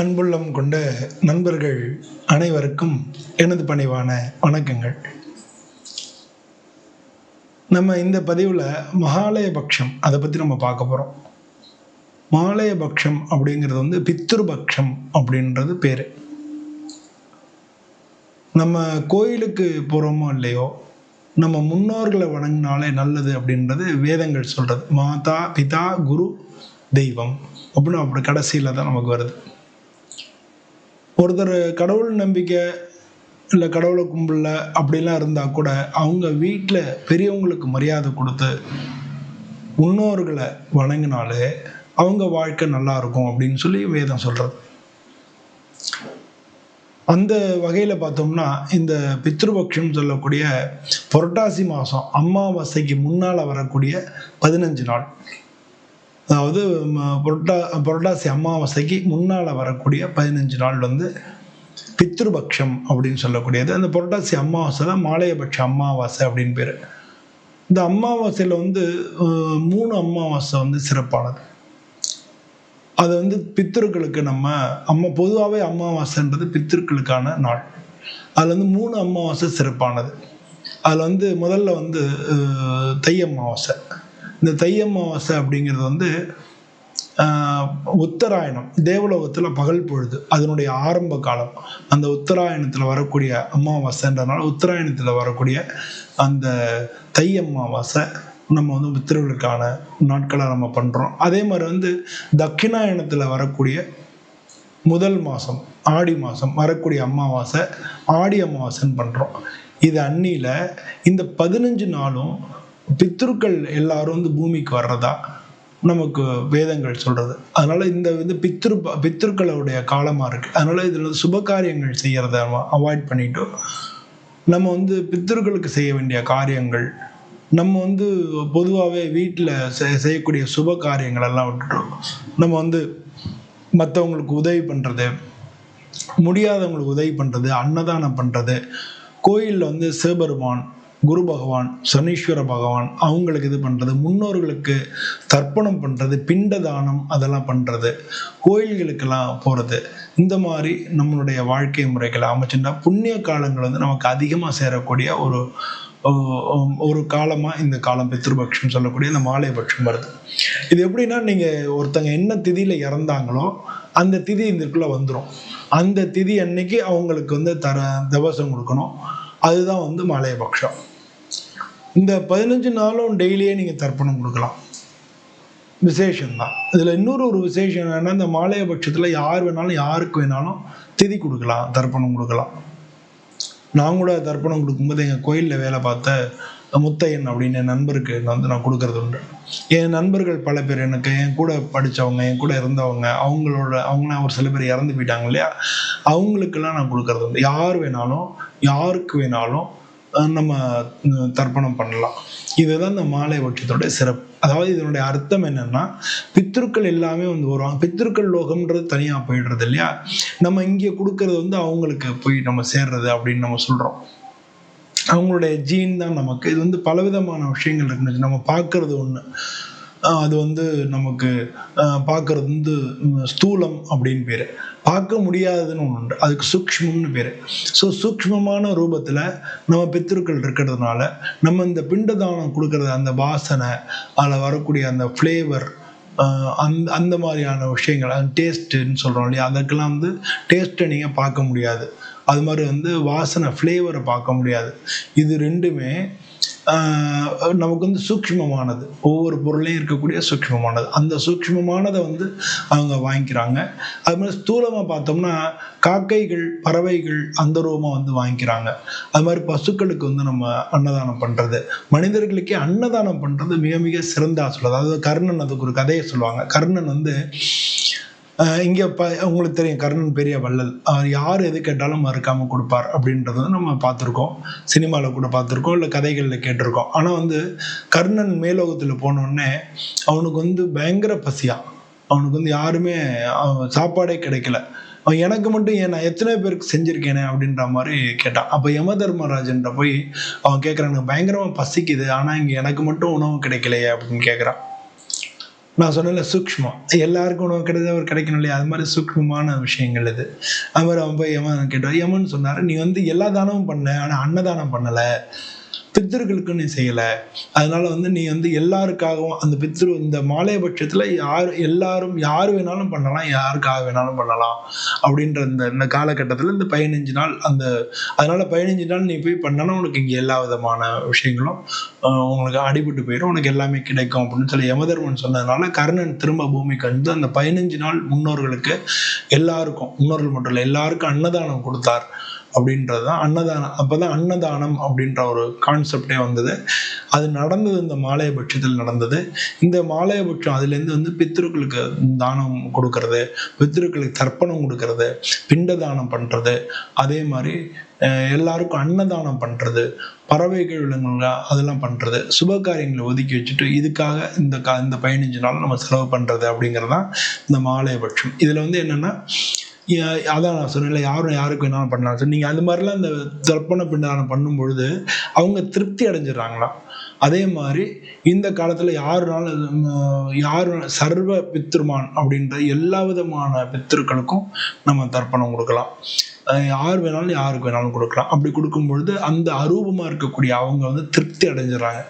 அன்புள்ளம் கொண்ட நண்பர்கள் அனைவருக்கும் எனது பணிவான வணக்கங்கள். நம்ம இந்த பதிவில் மகாலயபக்ஷம் அதை பற்றி நம்ம பார்க்க போகிறோம் மகாலயபக்ஷம் அப்படிங்கிறது வந்து பித்ருபக்ஷம் அப்படின்றது பேர். நம்ம கோயிலுக்கு போகிறோமோ இல்லையோ நம்ம முன்னோர்களை வணங்கினாலே நல்லது அப்படின்றது வேதங்கள் சொல்கிறது மாதா பிதா குரு தெய்வம் அப்படின்னு அப்படி கடைசியில் தான் நமக்கு வருது. ஒருத்தர் கடவுள் நம்பிக்கை இல்லை கடவுளை கும்பிடல அப்படிலாம் இருந்தால் கூட அவங்க வீட்டில் பெரியவங்களுக்கு மரியாதை கொடுத்து முன்னோர்களை வணங்கினாலே அவங்க வாழ்க்கை நல்லா இருக்கும் அப்படின்னு சொல்லி வேதம் சொல்கிறது அந்த வகையில் பார்த்தோம்னா இந்த பித்ருபக்ஷம் சொல்லக்கூடிய புரட்டாசி மாதம் அமாவாசைக்கு முன்னால் வரக்கூடிய பதினஞ்சு நாள். அதாவது புரட்டா புரட்டாசி அமாவாசைக்கு முன்னால் வரக்கூடிய பதினஞ்சு நாள் வந்து பித்ருபக்ஷம் அப்படின்னு சொல்லக்கூடியது. அந்த புரட்டாசி அமாவாசை தான் மாலையபட்ச அமாவாசை அப்படின்னு பேர். இந்த அமாவாசையில் வந்து மூணு அமாவாசை வந்து சிறப்பானது. அது வந்து பித்திருக்களுக்கு நம்ம அம்மா பொதுவாகவே அமாவாசைன்றது பித்திருக்களுக்கான நாள். அதில் வந்து மூணு அமாவாசை சிறப்பானது. அதில் வந்து முதல்ல வந்து தை அமாவாசை. இந்த தை அமாவாசை அப்படிங்கிறது வந்து உத்தராயணம் தேவலோகத்தில் பகல் பொழுது அதனுடைய ஆரம்ப காலம். அந்த உத்தராயணத்தில் வரக்கூடிய அமாவாசைன்றதுனால உத்தராயணத்தில் வரக்கூடிய அந்த தை அமாவாசை நம்ம வந்து பித்திருக்களுக்கான நாட்களை நம்ம பண்ணுறோம் அதே மாதிரி வந்து தக்கினாயணத்தில் வரக்கூடிய முதல் மாதம் ஆடி மாதம் வரக்கூடிய அமாவாசை ஆடி அமாவாசைன்னு பண்ணுறோம் இது அன்னியில் இந்த பதினஞ்சு நாளும் பித்ருக்கள் எல்லாரும் வந்து பூமிக்கு வர்றதா நமக்கு வேதங்கள் சொல்கிறது அதனால் இந்த வந்து பித்ரு பித்ருக்களுடைய காலமாக இருக்குது அதனால் இதில் வந்து சுப காரியங்கள் செய்யறத அவாய்ட் பண்ணிட்டு நம்ம வந்து பித்ருக்களுக்கு செய்ய வேண்டிய காரியங்கள் நம்ம வந்து பொதுவாகவே வீட்டில் செய்யக்கூடிய சுப காரியங்கள் எல்லாம் விட்டுட்டோம் நம்ம வந்து மற்றவங்களுக்கு உதவி பண்ணுறது முடியாதவங்களுக்கு உதவி பண்ணுறது அன்னதானம் பண்ணுறது கோயிலில் வந்து சிவபெருமான் குரு பகவான் சனீஸ்வர பகவான் அவங்களுக்கு இது பண்ணுறது முன்னோர்களுக்கு தர்ப்பணம் பண்ணுறது பிண்ட தானம் அதெல்லாம் பண்ணுறது கோயில்களுக்கெல்லாம் போகிறது இந்த மாதிரி நம்மளுடைய வாழ்க்கை முறைகளை அமைச்சுட்டா புண்ணிய காலங்கள் வந்து நமக்கு அதிகமாக சேரக்கூடிய ஒரு ஒரு காலமாக இந்த காலம் பித்ருபக்ஷம் சொல்லக்கூடிய இந்த மாலைபட்சம் வருது. இது எப்படின்னா நீங்கள் ஒருத்தங்க என்ன திதியில் இறந்தாங்களோ அந்த திதி இதுக்குள்ளே வந்துடும் அந்த திதி அன்னைக்கு அவங்களுக்கு வந்து தர தவசம் கொடுக்கணும். அதுதான் வந்து மாலையபக்ஷம் இந்த பதினஞ்சு நாளும் டெய்லியே நீங்கள் தர்ப்பணம் கொடுக்கலாம். விசேஷம்தான். இதில் இன்னொரு ஒரு விசேஷம் என்னென்னா இந்த மாலையபட்சத்தில் யார் வேணாலும் யாருக்கு வேணாலும் திதி கொடுக்கலாம் தர்ப்பணம் கொடுக்கலாம். நான் கூட தர்ப்பணம் கொடுக்கும்போது எங்கள் கோயிலில் வேலை பார்த்த முத்தையன் அப்படின்னு என் நண்பருக்கு நான் வந்து நான் கொடுக்கறது உண்டு. என் நண்பர்கள் பல பேர் எனக்கு என் கூட படித்தவங்க என் கூட இருந்தவங்க அவங்களோட அவங்களாம் ஒரு சில பேர் இறந்து போயிட்டாங்க இல்லையா? அவங்களுக்கெல்லாம் நான் கொடுக்கறது உண்டு. யார் வேணாலும் யாருக்கு வேணாலும் நம்ம தர்ப்பணம் பண்ணலாம். இதுதான் இந்த மாலை பட்சத்தோட சிறப்பு. அதாவது இதனுடைய அர்த்தம் என்னன்னா பித்ருக்கள் எல்லாமே வந்து வருவாங்க. பித்ருக்கள் லோகம்ன்றது தனியாக போயிடுறது இல்லையா? நம்ம இங்கே கொடுக்கறது வந்து அவங்களுக்கு போய் நம்ம சேர்றது அப்படின்னு நம்ம சொல்கிறோம் அவங்களுடைய ஜீன் தான் நமக்கு. இது வந்து பலவிதமான விஷயங்கள் இருக்குன்னு நம்ம பார்க்கறது ஒன்று அது வந்து நமக்கு பார்க்கறது வந்து ஸ்தூலம் அப்படின்னு பேர். பார்க்க முடியாததுன்னு ஒன்று உண்டு. அதுக்கு சூக்ஷ்மம்னு பேர். ஸோ சூக்ஷ்மமான ரூபத்தில் நம்ம பித்திருக்கள் இருக்கிறதுனால நம்ம இந்த பிண்டதானம் கொடுக்கறது அந்த வாசனை அதில் வரக்கூடிய அந்த ஃப்ளேவர் அந்த அந்த மாதிரியான விஷயங்கள் அந்த டேஸ்ட்டுன்னு சொல்கிறோம் இல்லையா? அதற்கெல்லாம் வந்து டேஸ்ட்டை நீங்கள் பார்க்க முடியாது. அது மாதிரி வந்து வாசனை ஃப்ளேவரை பார்க்க முடியாது. இது ரெண்டுமே நமக்கு வந்து சூக்ஷ்மமானது. ஒவ்வொரு பொருளையும் இருக்கக்கூடிய சூக்ஷ்மமானது. அந்த சூக்ஷ்மமானதை வந்து அவங்க வாங்கிக்கிறாங்க. அது மாதிரி ஸ்தூலமாக பார்த்தோம்னா காக்கைகள் பறவைகள் அந்த ரூபமாக வந்து வாங்கிக்கிறாங்க. அது மாதிரி பசுக்களுக்கு வந்து நம்ம அன்னதானம் பண்ணுறது மனிதர்களுக்கே அன்னதானம் பண்ணுறது மிக மிக சிறந்தா சொல்லுது அதாவது கர்ணன் அதுக்கு ஒரு கதையை சொல்லுவாங்க. கர்ணன் வந்து இங்கே ப உங்களுக்கு தெரியும் கர்ணன் பெரிய வள்ளல். அவர் யார் எது கேட்டாலும் மறுக்காம கொடுப்பார் அப்படின்றத நம்ம பார்த்துருக்கோம். சினிமாவில் கூட பார்த்துருக்கோம் இல்லை கதைகளில் கேட்டிருக்கோம். ஆனால் வந்து கர்ணன் மேலோகத்தில் போனோடனே அவனுக்கு வந்து பயங்கர பசியா. அவனுக்கு வந்து யாருமே அவன் சாப்பாடே கிடைக்கல. அவன் எனக்கு மட்டும் ஏன் நான் எத்தனை பேருக்கு செஞ்சுருக்கேனே அப்படின்ற மாதிரி கேட்டான். அப்போ யம தர்மராஜன்ட்ட போய் அவன் கேட்குறான் எனக்கு பயங்கரமாக பசிக்குது ஆனால் இங்கே எனக்கு மட்டும் உணவு கிடைக்கலையே அப்படின்னு கேட்குறான் நான் சொன்னல சூக்மம் எல்லாருக்கும் உணவு கிடையாது அவர் கிடைக்கணும் இல்லையா? அது மாதிரி சூக்மமான விஷயங்கள் இது. அவர் அவன் போய் யமன் கேட்டார் யமன் சொன்னார் நீ வந்து எல்லா தானமும் பண்ண ஆனால் அன்னதானம் பண்ணலை. பித்தர்களுக்கு நீ செய்யலை. அதனால வந்து நீ வந்து எல்லாருக்காகவும் அந்த பித்ரு இந்த மாலையபட்சத்தில் யார் எல்லாரும் யார் வேணாலும் பண்ணலாம் யாருக்காக வேணாலும் பண்ணலாம் அப்படின்ற இந்த இந்த காலகட்டத்தில் இந்த பதினஞ்சு நாள் அந்த அதனால பதினஞ்சு நாள் நீ போய் பண்ணனா உனக்கு இங்கே எல்லா விதமான விஷயங்களும் உங்களுக்கு அடிபட்டு போயிடும். உனக்கு எல்லாமே கிடைக்கும் அப்படின்னு சொல்லி யமதர்மன் சொன்னதுனால கர்ணன் திரும்ப பூமிக்கு வந்து அந்த பதினஞ்சு நாள் முன்னோர்களுக்கு எல்லாருக்கும் முன்னோர்கள் மட்டும் இல்லை எல்லாருக்கும் அன்னதானம் கொடுத்தார். அப்படின்றது தான் அன்னதானம் அப்போ தான் அன்னதானம் அப்படின்ற ஒரு கான்செப்டே வந்தது. அது நடந்தது இந்த மாலையபட்சத்தில் நடந்தது. இந்த மாலையபட்சம் அதுலேருந்து வந்து பித்திருக்களுக்கு தானம் கொடுக்கறது பித்திருக்களுக்கு தர்ப்பணம் கொடுக்கறது பிண்ட தானம் பண்ணுறது அதே மாதிரி எல்லாருக்கும் அன்னதானம் பண்ணுறது பறவைகள் விலங்குகள் அதெல்லாம் பண்ணுறது சுப காரியங்களை ஒதுக்கி வச்சுட்டு இதுக்காக இந்த கா இந்த பதினஞ்சு நாள் நம்ம செலவு பண்ணுறது அப்படிங்கிறது தான் இந்த மாலையபட்சம். இதில் வந்து என்னென்னா அதான் நான் சொன்னேன்ல யாரும் யாருக்கு வேணாலும் பண்ணலாம். ஸோ நீங்கள் அந்த மாதிரிலாம் இந்த தர்ப்பண பிண்டானம் பண்ணும்பொழுது அவங்க திருப்தி அடைஞ்சிடுறாங்களாம் அதே மாதிரி இந்த காலத்தில் யாருனாலும் யார் சர்வ பித்ருமான் அப்படின்ற எல்லா விதமான பித்திருக்களுக்கும் நம்ம தர்ப்பணம் கொடுக்கலாம். யார் வேணாலும் யாருக்கு வேணாலும் கொடுக்கலாம். அப்படி கொடுக்கும் பொழுது அந்த அரூபமாக இருக்கக்கூடிய அவங்க வந்து திருப்தி அடைஞ்சிடறாங்க.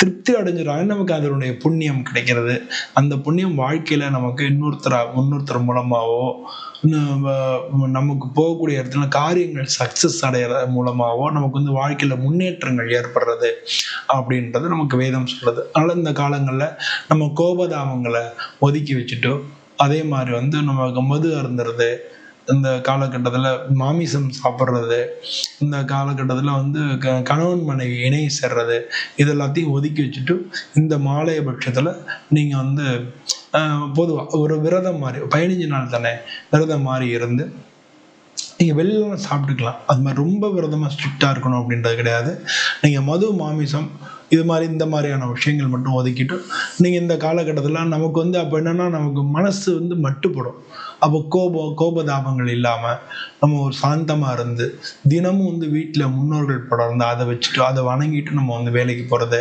திருப்தி அடைஞ்சிடறாங்க நமக்கு அதனுடைய புண்ணியம் கிடைக்கிறது. அந்த புண்ணியம் வாழ்க்கையில் நமக்கு இன்னொருத்தரா இன்னொருத்தர் மூலமாகவோ நமக்கு போகக்கூடிய இடத்துல காரியங்கள் சக்ஸஸ் அடைகிற மூலமாகவோ நமக்கு வந்து வாழ்க்கையில் முன்னேற்றங்கள் ஏற்படுறது அப்படின்றது நமக்கு வேதம் சொல்கிறது அதனால் இந்த காலங்களில் நம்ம கோபதாமங்களை ஒதுக்கி வச்சுட்டு அதே மாதிரி வந்து நமக்கு மது அருந்துறது இந்த காலகட்டத்தில் மாமிசம் சாப்பிட்றது இந்த காலகட்டத்தில் வந்து க கணவன் மனைவி இணை சேர்றது இது எல்லாத்தையும் ஒதுக்கி வச்சுட்டு இந்த மாலைய பட்சத்தில் நீங்கள் வந்து பொதுவாக ஒரு விரதம் மாதிரி பதினஞ்சு நாள் தானே விரதம் மாதிரி இருந்து நீங்கள் வெளியில சாப்பிட்டுக்கலாம். அது மாதிரி ரொம்ப விரதமாக ஸ்ட்ரிக்டாக இருக்கணும் அப்படின்றது கிடையாது. நீங்கள் மது மாமிசம் இது மாதிரி இந்த மாதிரியான விஷயங்கள் மட்டும் ஒதுக்கிட்டு நீங்கள் இந்த காலகட்டத்தில் நமக்கு வந்து அப்போ என்னென்னா நமக்கு மனசு வந்து மட்டுப்படும். அப்போ கோபம் கோபதாபங்கள் இல்லாமல் நம்ம ஒரு சாந்தமாக இருந்து தினமும் வந்து வீட்டில் முன்னோர்கள் படம் இருந்தால் அதை வச்சுட்டு அதை வணங்கிட்டு நம்ம வந்து வேலைக்கு போகிறது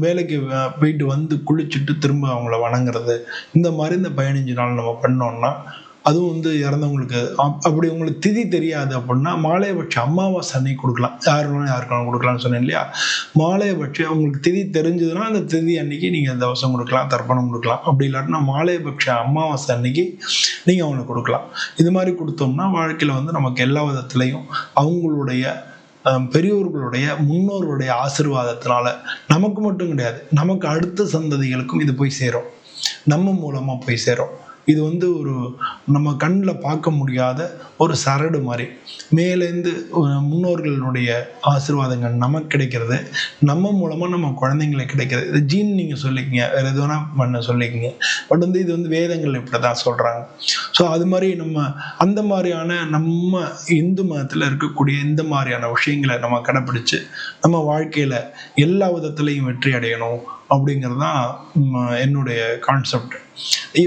வேலைக்கு போயிட்டு வந்து குளிச்சுட்டு திரும்ப அவங்கள வணங்குறது இந்த மாதிரி இந்த பதினஞ்சு நாள் நம்ம பண்ணோம்னா அதுவும் வந்து இறந்தவங்களுக்கு அப்- அப்படி உங்களுக்கு திதி தெரியாது அப்படின்னா மாலையபட்ச அமாவாசை அன்னைக்கு கொடுக்கலாம். யார் வேணாலும் யாருக்கான கொடுக்கலாம்னு சொன்னேன் இல்லையா? மாலையபட்ச உங்களுக்கு திதி தெரிஞ்சதுன்னா அந்த திதி அன்னைக்கு நீங்கள் தவசம் கொடுக்கலாம் தர்ப்பணம் கொடுக்கலாம். அப்படி இல்லாட்டினா மாலையபட்ச அமாவாசை அன்னைக்கு நீங்கள் அவங்களுக்கு கொடுக்கலாம். இது மாதிரி கொடுத்தோம்னா வாழ்க்கையில் வந்து நமக்கு எல்லா விதத்துலையும் அவங்களுடைய பெரியோர்களுடைய முன்னோர்களுடைய ஆசிர்வாதத்தினால நமக்கு மட்டும் கிடையாது நமக்கு அடுத்த சந்ததிகளுக்கும் இது போய் சேரும். நம்ம மூலமாக போய் சேரும். இது வந்து ஒரு நம்ம கண்ணில் பார்க்க முடியாத ஒரு சரடு மாதிரி. மேலேருந்து முன்னோர்களுடைய ஆசீர்வாதங்கள் நமக்கு கிடைக்கிறது. நம்ம மூலமாக நம்ம குழந்தைங்களுக்கு கிடைக்கிறது. இது ஜீன் நீங்கள் சொல்லிக்கிங்க வேறு எது வேணால் பண்ண சொல்லிக்கிங்க. பட் வந்து இது வந்து வேதங்கள் இப்படி தான் சொல்கிறாங்க ஸோ அது மாதிரி நம்ம அந்த மாதிரியான நம்ம இந்து மதத்தில் இருக்கக்கூடிய இந்த மாதிரியான விஷயங்களை நம்ம கடைப்பிடிச்சு நம்ம வாழ்க்கையில் எல்லா விதத்துலையும் வெற்றி அடையணும். அப்படிங்கிறது தான் என்னுடைய கான்செப்ட்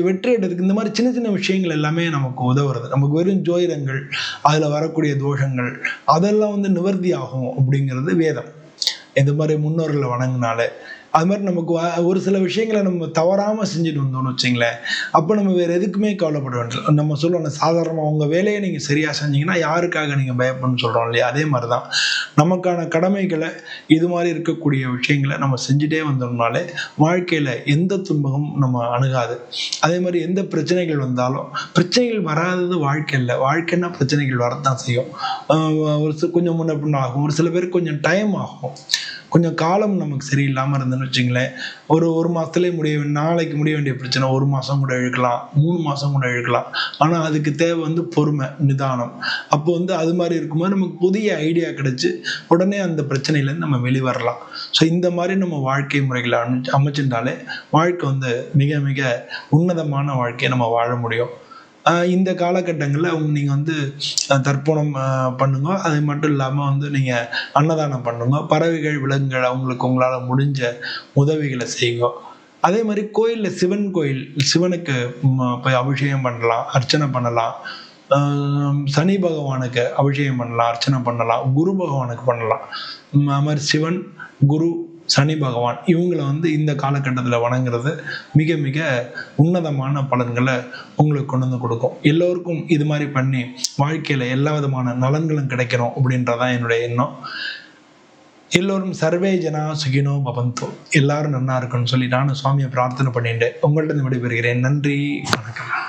வெற்றி எடுத்துக்கு இந்த மாதிரி சின்ன சின்ன விஷயங்கள் எல்லாமே நமக்கு உதவுறது. நமக்கு வெறும் ஜோதிடங்கள் அதில் வரக்கூடிய தோஷங்கள் அதெல்லாம் வந்து நிவர்த்தி ஆகும் அப்படிங்கிறது வேதம். இந்த மாதிரி முன்னோர்களை வணங்கினாலே அது மாதிரி நமக்கு ஒரு சில விஷயங்களை நம்ம தவறாமல் செஞ்சுட்டு வந்தோம்னு வச்சிங்களேன். அப்போ நம்ம வேறு எதுக்குமே கவலைப்பட வேண்டியது நம்ம சொல்லணும் சாதாரணமாக உங்கள் வேலையை நீங்கள் சரியாக செஞ்சீங்கன்னா யாருக்காக நீங்கள் பயப்படணும்னு சொல்கிறோம் இல்லையா? அதே மாதிரி தான் நமக்கான கடமைகளை இது மாதிரி இருக்கக்கூடிய விஷயங்களை நம்ம செஞ்சுட்டே வந்தோம்னாலே வாழ்க்கையில் எந்த துன்பமும் நம்ம அணுகாது. அதே மாதிரி எந்த பிரச்சனைகள் வந்தாலும் பிரச்சனைகள் வராதது வாழ்க்கை இல்லை. வாழ்க்கைன்னா பிரச்சனைகள் வரத்தான் செய்யும். ஒரு சில கொஞ்சம் முன்ன பின்ன ஆகும் ஒரு சில பேருக்கு கொஞ்சம் டைம் ஆகும். கொஞ்சம் காலம் நமக்கு சரியில்லாமல் இருந்துன்னு வச்சுங்களேன். ஒரு ஒரு மாதத்துலேயே முடிய நாளைக்கு முடிய வேண்டிய பிரச்சனை ஒரு மாதம் கூட இழுக்கலாம் மூணு மாதம் கூட இழுக்கலாம். ஆனால் அதுக்கு தேவை வந்து பொறுமை நிதானம். அப்போ வந்து அது மாதிரி இருக்கும்போது நமக்கு புதிய ஐடியா கிடச்சி உடனே அந்த பிரச்சனையிலேருந்து நம்ம வெளிவரலாம். ஸோ இந்த மாதிரி நம்ம வாழ்க்கை முறைகளை அமைச்சிருந்தாலே வாழ்க்கை வந்து மிக மிக உன்னதமான வாழ்க்கையை நம்ம வாழ முடியும். இந்த காலகட்டங்களில் அவங்க நீங்கள் வந்து தர்ப்பணம் பண்ணுங்க. அது மட்டும் இல்லாமல் வந்து நீங்கள் அன்னதானம் பண்ணுங்க. பறவைகள் விலங்குகள் அவங்களுக்கு உங்களால் முடிஞ்ச உதவிகளை செய்யுங்க. அதே மாதிரி கோயிலில் சிவன் கோயில் சிவனுக்கு போய் அபிஷேகம் பண்ணலாம் அர்ச்சனை பண்ணலாம். சனி பகவானுக்கு அபிஷேகம் பண்ணலாம் அர்ச்சனை பண்ணலாம் குரு பகவானுக்கு பண்ணலாம். மாதிரி சிவன் குரு சனி பகவான் இவங்களை வந்து இந்த காலகட்டத்தில் வணங்குறது மிக மிக உன்னதமான பலன்களை உங்களுக்கு கொண்டு வந்து கொடுக்கும். எல்லோருக்கும் இது மாதிரி பண்ணி வாழ்க்கையில் எல்லா விதமான நலன்களும் கிடைக்கணும் அப்படின்றதான் என்னுடைய எண்ணம். எல்லோரும் சர்வே ஜனா சுகினோ பவந்தோ. எல்லாரும் நன்னா இருக்குன்னு சொல்லி நானும் சுவாமியை பிரார்த்தனை பண்ணிட்டு உங்கள்கிட்ட விடைபெறுகிறேன். நன்றி வணக்கம்.